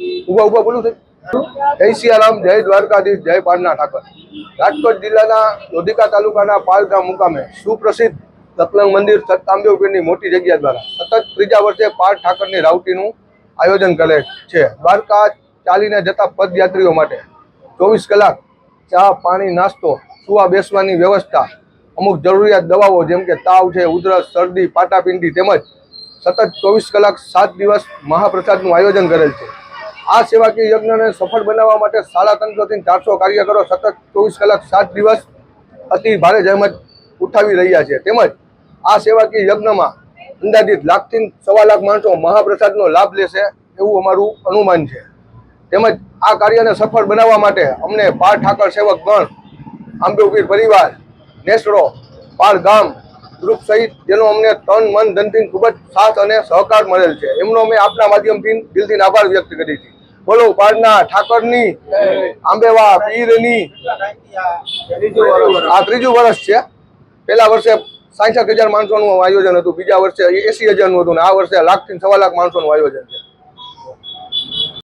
ઊભા ઊભા, બોલું છે જય સિયારામ જય દ્વારકાધીશ, જય પારના ઠાકર. રાજકોટ જિલ્લાના લોધિકા તાલુકાના પાલગામ મુકામે સુપ્રસિદ્ધ સતલંગ મંદિર સતતાંબેવપીરની મોટી જગ્યા દ્વારા સતત ત્રીજા વર્ષે પાલ ઠાકરની રાવટીનું આયોજન કરે છે. દ્વારકા ચાલીને જતા પદયાત્રીઓ માટે ચોવીસ કલાક ચા, પાણી, નાસ્તો, સુવા બેસવાની વ્યવસ્થા, અમુક જરૂરિયાત દવાઓ જેમ કે તાવ છે, ઉધરસ, શરદી, પાટાપિંડી તેમજ સતત ચોવીસ કલાક સાત દિવસ મહાપ્રસાદનું આયોજન કરેલ છે. આ સેવાકીય યજ્ઞને સફળ બનાવવા માટે સાડા ત્રણસોથી ચારસો કાર્યકરો સતત ચોવીસ કલાક સાત દિવસ અતિ ભારે જહેમત ઉઠાવી રહ્યા છે. તેમજ આ સેવાકીય યજ્ઞમાં અંદાજિત લાખથી સવા લાખ માણસો મહાપ્રસાદનો લાભ લેશે એવું અમારું અનુમાન છે. તેમજ આ કાર્યને સફળ બનાવવા માટે અમને પાર ઠાકર સેવક ગણ, આંબેઉપીર પરિવાર, નેસડો પાર ગામ ગ્રુપ સહિત જેનો અમને તન, મન, ધનથી ખૂબ જ સાથ અને સહકાર મળેલ છે. એમનો અમે આપના માધ્યમથી દિલથી આભાર વ્યક્ત કરી છે બોલો પાડના ઠાકરની, આંબેવા, પીરની. આ ત્રીજું વર્ષ છે. પહેલા વર્ષે સાઠ હજાર માણસોનું આયોજન હતું. બીજા વર્ષે એસી હજારનું હતું ને આ વર્ષે લાખથી સવા લાખ માણસોનું આયોજન છે.